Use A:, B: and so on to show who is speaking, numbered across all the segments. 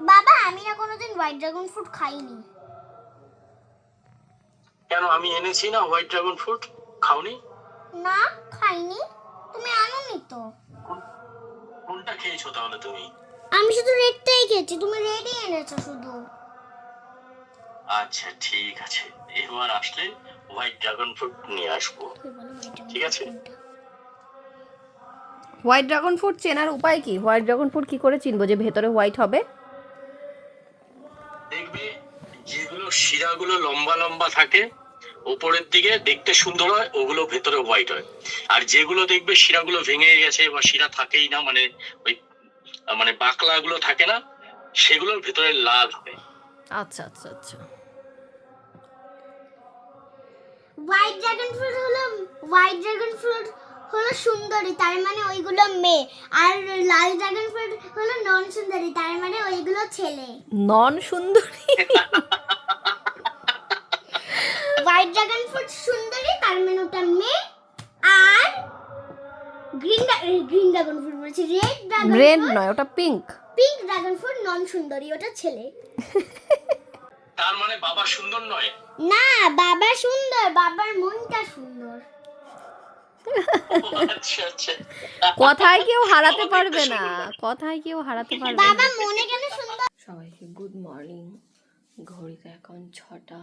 A: বাবা আমি না কোনোদিন হোয়াইট ড্রাগন ফ্রুট খাইনি।
B: কেন? আমি এনেছি না হোয়াইট ড্রাগন ফ্রুট খাওনি?
A: না খাইনি। তুমি আনোনি তো।
B: কোনটা খেয়েছো তাহলে তুমি?
A: আমি শুধু রেডটাই খেয়েছি। তুমি রেডই এনেছো শুধু।
B: আচ্ছা ঠিক আছে। এবার আসলে হোয়াইট ড্রাগন ফ্রুট নিয়ে আসব। ঠিক আছে।
C: হোয়াইট ড্রাগন ফ্রুট চেনার উপায় কি? হোয়াইট ড্রাগন ফ্রুট কি করে চিনবো যে ভেতরে হোয়াইট হবে
B: দেখবে যেগুলো শিরাগুলো লম্বা লম্বা থাকে উপরের দিকে দেখতে সুন্দর হয় ওগুলো ভেতরে হোয়াইট হয়। আর যেগুলো দেখবে শিরাগুলো ভেঙে গেছে বা শিরা থাকেই না মানে ওই মানে বাকলা গুলো থাকে না সেগুলোর ভেতরে লাল হবে
C: আচ্ছা আচ্ছা আচ্ছা।
A: হোয়াইট ড্রাগন ফ্রুট হলো হোয়াইট ড্রাগন ফ্রুট হলো সুন্দরী তার মানে ওইগুলো মেয়ে। আর লাল ড্রাগন ফ্রুট হলো নন সুন্দরী তার মানে ওইগুলো ছেলে।
C: নন সুন্দরী
A: ড্রাগন ফ্রুট সুন্দরী তার মানে ওটা মেয়ে। আর গ্রিন গ্রিন ড্রাগন ফ্রুট বলছি রেড ড্রাগন
C: রেড নয় ওটা পিঙ্ক।
A: পিঙ্ক ড্রাগন ফ্রুট নন সুন্দরী ওটা ছেলে।
B: তার মানে বাবা সুন্দর নয়?
A: না বাবা সুন্দর বাবার মনটা সুন্দর।
B: আচ্ছা আচ্ছা।
C: কথায় কেউ হারাতে পারবে না কথায় কেউ হারাতে পারবে
A: বাবা মনে কেন সুন্দর?
C: সবাইকে গুড মর্নিং। ঘড়িতে এখন ছটা।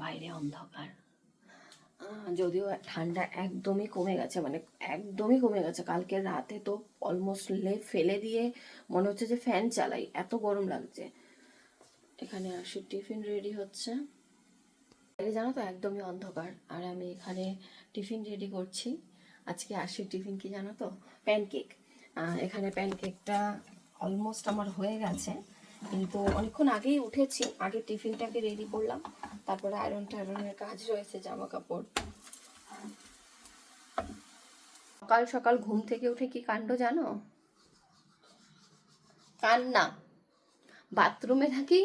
C: বাইরে অন্ধকার। যদিও ঠান্ডা একদমই কমে গেছে মানে একদমই কমে গেছে। কালকে রাতে তো অলমোস্ট লে ফেলে দিয়ে মনে হচ্ছে যে ফ্যান চালাই, এত গরম লাগছে। এখানে আসি, টিফিন রেডি হচ্ছে। বাইরে জানো তো একদমই অন্ধকার, আর আমি এখানে টিফিন রেডি করছি। আজকে আসি টিফিন কি জানো তো? প্যানকেক এখানে প্যানকেকটা অলমোস্ট আমার হয়ে গেছে। কিন্তু অনেকক্ষণ আগেই উঠেছি, আগে টিফিনটাকে রেডি করলাম, তারপরে আয়রন টায়রনের কাজ রয়েছে জামা কাপড় সকাল সকাল ঘুম থেকে উঠে কি কাণ্ড জানো? কান্না। বাথরুমে থাকি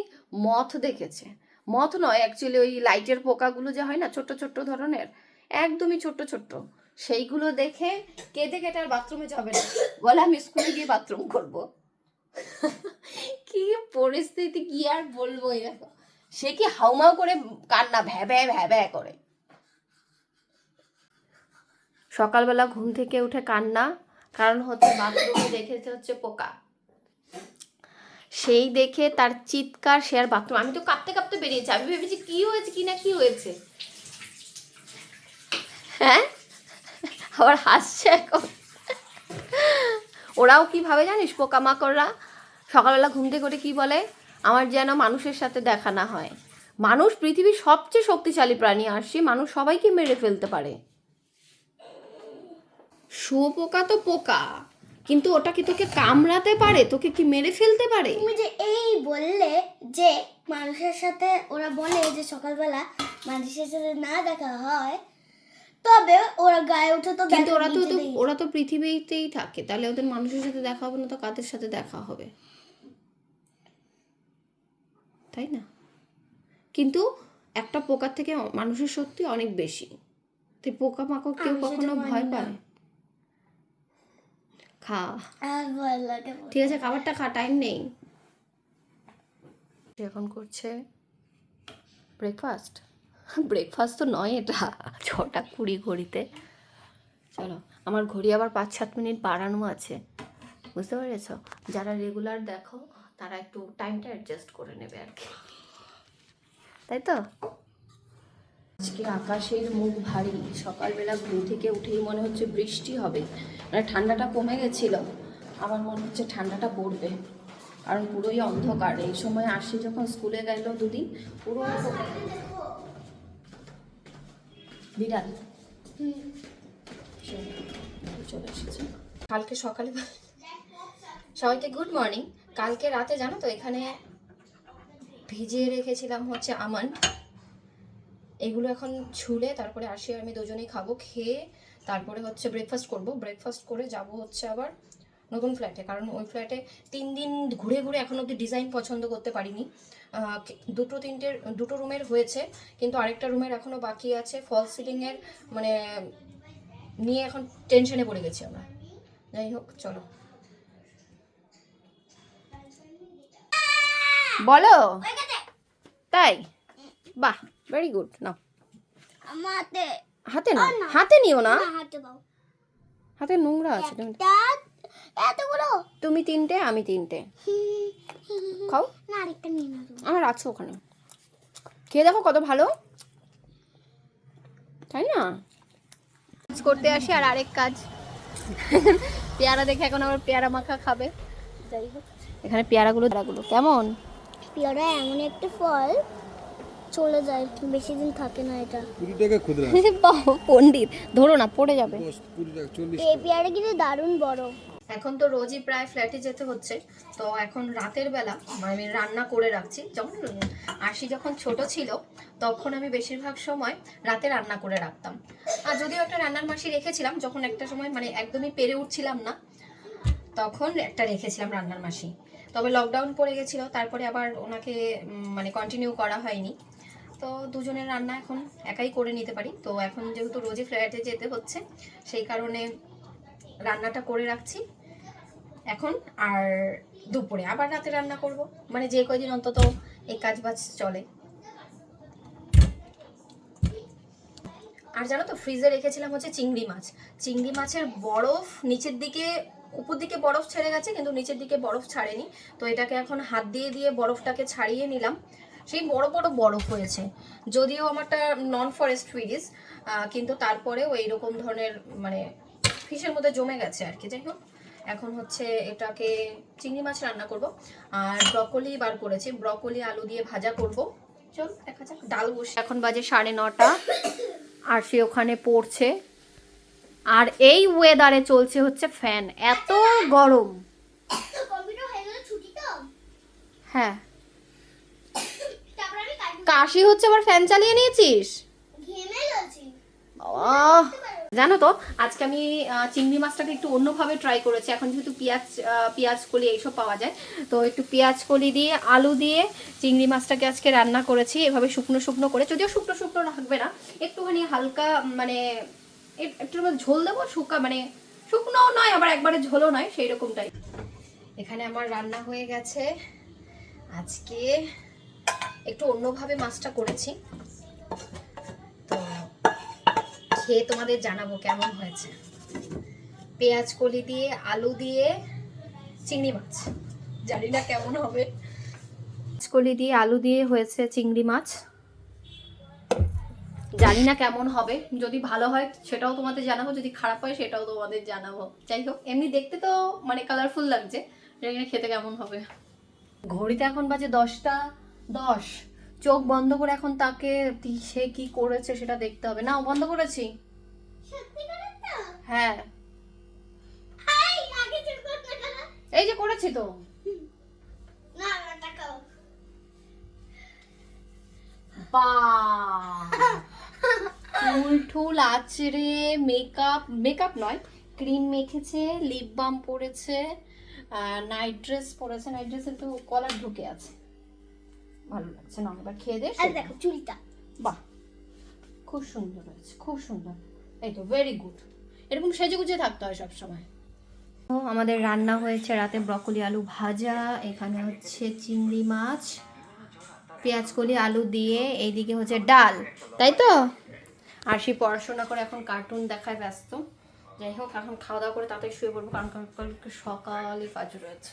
C: মথ দেখেছে। মথ নয় অ্যাকচুয়ালি ওই লাইটের পোকাগুলো যে হয় না, ছোট্ট ছোট্ট ধরনের, একদমই ছোট্ট ছোট্ট। সেইগুলো দেখে কেঁদে কেটে আর বাথরুমে যাবে না। বলে আমি স্কুলে গিয়ে বাথরুম করব। কি পরিস্থিতি, কি আর বলব দেখো সে কি হাউমাউ করে কান্না ভ্যাবে ভ্যাবে করে? সকালবেলা ঘুম থেকে উঠে কান্না, কারণ হচ্ছে বাথরুমে দেখেছে হচ্ছে পোকা। সেই দেখে তার চিৎকার সে আর বাথরুম, আমি তো কাঁপতে কাঁপতে বেরিয়েছি, আমি ভেবেছি কি হয়েছে, কি না কি হয়েছে? হ্যাঁ? আবার হাসছে এখন। ওরাও কি ভাবে জানিস, পোকামাকড়রা? সকালবেলা ঘুম থেকে উঠে কি বলে? আমার যেন মানুষের সাথে দেখা না হয়। মানুষ পৃথিবীর সবচেয়ে শক্তিশালী প্রাণী আর সে মানুষ সবাইকে মেরে ফেলতে পারে। শুয়োপোকা তো পোকা কিন্তু ওটা কি তোকে কামড়াতে পারে? তোকে কি মেরে ফেলতে পারে?
A: তুমি যে এই বললে যে মানুষের সাথে ওরা বলে যে সকালবেলা মানুষের সাথে না দেখা হয় তবে ওরা গায়ে উঠে তো
C: কিন্তু ওরা তো- ওরা তো পৃথিবীতেই থাকে। তাহলে ওদের মানুষের সাথে দেখা হবে না তো কাদের সাথে দেখা হবে? তাই না? কিন্তু একটা পোকার থেকে মানুষের সত্যি অনেক বেশি। তুই পোকা মাকড় কেউ কখনো ভয় পায়? খা। ঠিক আছে খাবারটা খা টাইম নেই। এখন করছে ব্রেকফাস্ট ব্রেকফাস্ট তো নয় এটা ছটা কুড়ি ঘড়িতে। চলো আমার ঘড়ি আবার পাঁচ সাত মিনিট বাড়ানো আছে। বুঝতে পেরেছ? যারা রেগুলার দেখো তারা একটু টাইমটা অ্যাডজাস্ট করে নেবে আর কি। তাই তো? আজকে আকাশের মুখ ভারী। সকালবেলা ঘুম থেকে উঠেই মনে হচ্ছে বৃষ্টি হবে। মানে ঠান্ডাটা কমে গেছিল। আমার মনে হচ্ছে ঠান্ডাটা পড়বে। কারণ পুরোই অন্ধকার। এই সময় আসি যখন স্কুলে গেল দুদিন পুরো বিড়াল। চলে এসেছে। কালকে সকালে সবাইকে গুড মর্নিং কালকে রাতে জানো তো এখানে ভিজিয়ে রেখেছিলাম হচ্ছে আমান। এগুলো এখন ছুলে তারপরে আসি আমি দুজনেই খাব, খেয়ে তারপরে হচ্ছে ব্রেকফাস্ট করব। ব্রেকফাস্ট করে যাব হচ্ছে আবার নতুন ফ্ল্যাটে কারণ ওই ফ্ল্যাটে তিন দিন ঘুরে ঘুরে এখন অব্দি ডিজাইন পছন্দ করতে পারিনি। দুটো তিনটের, দুটো রুমের হয়েছে, কিন্তু আরেকটা রুমের এখনও বাকি আছে। ফল সিলিংয়ের মানে নিয়ে এখন টেনশনে পড়ে গেছি আমরা। যাই হোক, চলো। বলো। তাই? বাহ ভেরি গুড নাও।
A: আমার হাতে।
C: হাতে না?
A: না।
C: হাতে নিও না।
A: না, হাতে
C: নোংরা আছে তুমি
A: এতগুলো।
C: তুমি তিনটে আমি তিনটে। খাও।
A: না আরেকটা নিয়ে
C: আমার আছে ওখানে। খেয়ে দেখো কত ভালো। তাই না? কাজ করতে আসি আর আরেক কাজ। পেয়ারা দেখে এখন আবার পেয়ারা মাখা খাবে।
A: যাই হোক।
C: এখানে পেয়ারাগুলো দাঁড়াগুলো কেমন?
A: পেয়ারা এমন একটা ফল চলে যায় বেশি দিন থাকে না এটা।
D: কুড়ি টাকা
C: বাবা, পণ্ডিত। ধরো না পড়ে যাবে।
D: কুড়ি টাকা চল্লিশ
A: এই পেয়ারা কিন্তু দারুণ বড়।
C: এখন তো রোজই প্রায় ফ্ল্যাটে যেতে হচ্ছে তো এখন রাতের বেলা মানে আমি রান্না করে রাখছি। যখন আশি যখন ছোট ছিল তখন আমি বেশিরভাগ সময় রাতে রান্না করে রাখতাম। আর যদিও একটা রান্নার মাসি রেখেছিলাম যখন একটা সময় মানে একদমই পেরে উঠছিলাম না তখন একটা রেখেছিলাম রান্নার মাসি। তবে লকডাউন পড়ে গেছিল, তারপরে আবার ওনাকে মানে কন্টিনিউ করা হয়নি। তো দুজনের রান্না এখন একাই করে নিতে পারি। তো এখন যেহেতু রোজই ফ্ল্যাটে যেতে হচ্ছে, সেই কারণে রান্নাটা করে রাখছি এখন আর দুপুরে। আবার রাতে রান্না করব মানে যে কয়দিন অন্তত এই কাজ বাজ চলে। আর জানো তো ফ্রিজে রেখেছিলাম হচ্ছে চিংড়ি মাছ। চিংড়ি মাছের বরফ নিচের দিকে উপর দিকে বরফ ছেড়ে গেছে, কিন্তু নিচের দিকে বরফ ছাড়েনি। তো এটাকে এখন হাত দিয়ে দিয়ে বরফটাকে ছাড়িয়ে নিলাম। সেই বড় বড় বরফ হয়েছে। যদিও আমারটা নন ফরেস্ট ফ্রিজ কিন্তু তারপরেও এইরকম ধরনের মানে ফিশের মধ্যে জমে গেছে আর কি। যাই হোক, এখন হচ্ছে এটাকে চিংড়ি মাছ রান্না করব। আর ব্রকলি বার করেছি। ব্রকলি আলু দিয়ে ভাজা করব। চল, দেখা যাক। ডাল বসে এখন বাজে সাড়ে নটা। আর সে ওখানে পড়ছে। আর এই ওয়েদারে চলছে হচ্ছে ফ্যান এত গরম।
A: হয়ে।
C: কাশি হচ্ছে, আবার ফ্যান চালিয়ে নিয়েছিস? জানো তো, আজকে আমি চিংড়ি মাছটাকে একটু অন্যভাবে ট্রাই করেছি। এখন যেহেতু পেঁয়াজ পেঁয়াজ কলি এইসব পাওয়া যায়, তো একটু পেঁয়াজ কলি দিয়ে, আলু দিয়ে চিংড়ি মাছটাকে আজকে রান্না করেছি। এভাবে শুকনো শুকনো করে, যদিও শুকনো শুকনো রাখবে না, একটুখানি হালকা মানে এক- একটু মধ্যে ঝোল দেবো শুকা মানে শুকনো নয় আবার একবারে ঝোলও নয় সেই রকমটাই এখানে আমার রান্না হয়ে গেছে। আজকে একটু অন্যভাবে মাছটা করেছি। তো খেয়ে তোমাদের জানাব কেমন হয়েছে। পেঁয়াজ কলি দিয়ে আলু দিয়ে চিংড়ি মাছ। জানি না কেমন হবে। পেঁয়াজ কলি দিয়ে আলু দিয়ে হয়েছে চিংড়ি মাছ। জানি না কেমন হবে যদি ভালো হয় সেটাও তোমাদের জানাব যদি খারাপ হয় সেটাও তোমাদের জানাব। যাই হোক এমনি দেখতে তো মানে কালারফুল লাগছে জানি না খেতে কেমন হবে? ঘড়িতে এখন বাজে দশটা দশ। চোখ বন্ধ করে এখন তাকে সে কি করেছে সেটা দেখতে হবে। না বন্ধ করেছি। হ্যাঁ। এই যে করেছি তো। বা চুল টুল আছড়ে মেকআপ মেকআপ নয় ক্রিম মেখেছে লিপ বাম পরেছে নাইট ড্রেস পরেছে নাইট ড্রেসের তো কলার ঢুকে আছে। ভালো লাগছে না এবার খেয়ে দে
A: আর দেখো চুলটা।
C: বাহ খুব সুন্দর হয়েছে খুব সুন্দর। এই তো ভেরি গুড এরকম সেজে গুজে থাকতে হয় সব সময় আমাদের রান্না হয়েছে রাতে ব্রকলি আলু ভাজা এখানে হচ্ছে চিংড়ি মাছ পেঁয়াজ কলি আলু দিয়ে এইদিকে হচ্ছে ডাল তাই তো? আর সে পড়াশোনা করে এখন কার্টুন দেখায় ব্যস্ত। যাই হোক, এখন খাওয়া দাওয়া করে তাড়াতাড়ি শুয়ে পড়ব, কারণ কালকে সকালে কাজ রয়েছে।